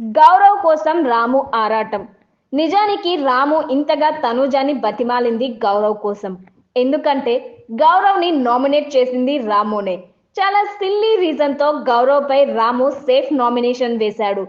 గౌరవ్ కోసం రాము ఆరాటం. నిజానికి రాము ఇంతగా తనుజాని బతిమాలింది గౌరవ్ కోసం. ఎందుకంటే గౌరవ్ని నామినేట్ చేసింది రామునే. చాలా సిల్లీ రీజన్తో గౌరవ్ పై రాము సేఫ్ నామినేషన్ వేశాడు.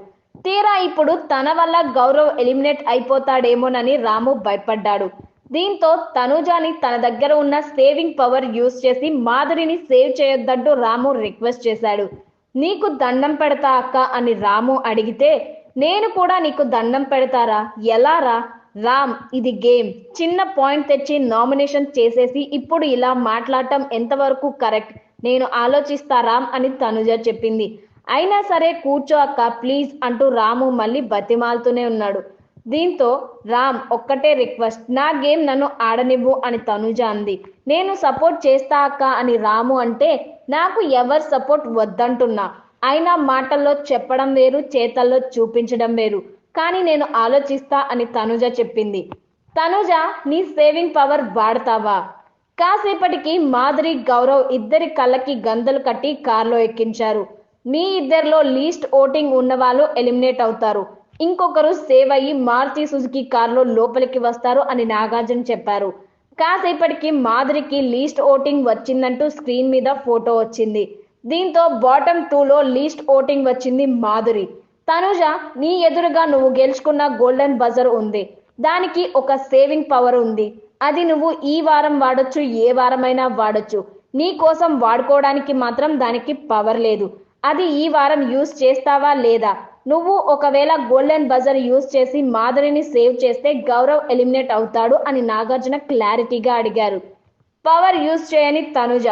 తీరా ఇప్పుడు తన వల్ల గౌరవ్ ఎలిమినేట్ అయిపోతాడేమోనని రాము భయపడ్డాడు. దీంతో తనుజాని తన దగ్గర ఉన్న సేవింగ్ పవర్ యూజ్ చేసి మాధురిని సేవ్ చేయొద్దంటూ రాము రిక్వెస్ట్ చేశాడు. నీకు దండం పెడతా అక్క అని రాము అడిగితే నేను కూడా నీకు దండం పెడతారా? ఎలా రా? రామ్ ఇది గేమ్. చిన్న పాయింట్ తెచ్చి నామినేషన్ చేసేసి ఇప్పుడు ఇలా మాట్లాడటం ఎంతవరకు కరెక్ట్? నేను ఆలోచిస్తా రామ్ అని తనుజ చెప్పింది. అయినా సరే కూర్చో అక్క ప్లీజ్ అంటూ రాము మళ్ళీ బతిమాలుతూనే ఉన్నాడు. దీంతో రామ్ ఒక్కటే రిక్వెస్ట్ నా గేమ్ నన్ను ఆడనివ్వు అని తనుజ అంది. నేను సపోర్ట్ చేస్తా అక్క అని రాము అంటే నాకు ఎవరు సపోర్ట్ వద్దంటున్నా. అయినా మాటల్లో చెప్పడం వేరు చేతల్లో చూపించడం వేరు. కానీ నేను ఆలోచిస్తా అని తనుజ చెప్పింది. తనుజ నీ సేవింగ్ పవర్ వాడతావా? కాసేపటికి మాధురి గౌరవ్ ఇద్దరి కళ్ళకి గందలు కట్టి కారులో ఎక్కించారు. మీ ఇద్దరిలో లీస్ట్ ఓటింగ్ ఉన్న వాళ్ళు ఎలిమినేట్ అవుతారు. ఇంకొకరు సేవ్ అయ్యి మారుతి సుజుకి కారులో లోపలికి వస్తారు అని నాగార్జున చెప్పారు. కాసేపటికి మాధురికి లీస్ట్ ఓటింగ్ వచ్చిందంటూ స్క్రీన్ మీద ఫోటో వచ్చింది. దీంతో బాటమ్ టూలో లీస్ట్ ఓటింగ్ వచ్చింది మాధురి. తనుజ నీ ఎదురుగా నువ్వు గెలుచుకున్న గోల్డెన్ బజర్ ఉంది. దానికి ఒక సేవింగ్ పవర్ ఉంది. అది నువ్వు ఈ వారం వాడొచ్చు ఏ వారమైనా వాడొచ్చు. నీ కోసం వాడుకోవడానికి మాత్రం దానికి పవర్ లేదు. అది ఈ వారం యూజ్ చేస్తావా లేదా? నువ్వు ఒకవేళ గోల్డెన్ బజర్ యూజ్ చేసి మాధురిని సేవ్ చేస్తే గౌరవ్ ఎలిమినేట్ అవుతాడు అని నాగార్జున క్లారిటీగా అడిగారు. పవర్ యూజ్ చేయని తనుజ.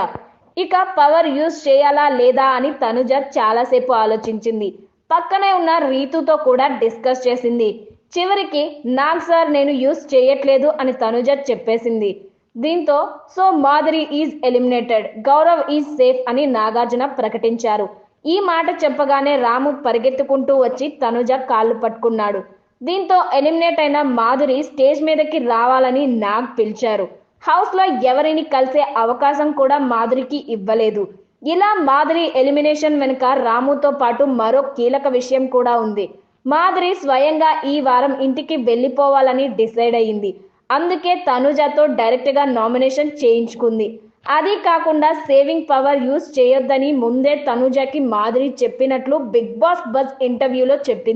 ఇక పవర్ యూజ్ చేయాలా లేదా అని తనుజ చాలాసేపు ఆలోచించింది. పక్కనే ఉన్న రీతుతో కూడా డిస్కస్ చేసింది. చివరికి నాగ్ సార్ నేను యూజ్ చేయట్లేదు అని తనుజ చెప్పేసింది. దీంతో so Madhuri is eliminated Gaurav is safe అని నాగార్జున ప్రకటించారు. ఈ మాట చెప్పగానే రాము పరిగెత్తుకుంటూ వచ్చి తనుజ కాళ్ళు పట్టుకున్నాడు. దీంతో ఎలిమినేట్ అయిన మాధురి స్టేజ్ మీదకి రావాలని నాగ్ పిలిచారు. హౌస్లో ఎవరిని కలిసే అవకాశం కూడా మాధురికి ఇవ్వలేదు. ఇలా మాధురి ఎలిమినేషన్ వెనుక రాముతో పాటు మరో కీలక విషయం కూడా ఉంది. మాధురి స్వయంగా ఈ వారం ఇంటికి వెళ్ళిపోవాలని డిసైడ్ అయింది. అందుకే తనుజతో డైరెక్ట్గా నామినేషన్ చేయించుకుంది. అది కాకుండా సేవింగ్ పవర్ యూజ్ చేయొద్దని ముందే తనుజకి మాధురి చెప్పినట్లు బిగ్ బాస్ బస్ ఇంటర్వ్యూలో చెప్పింది.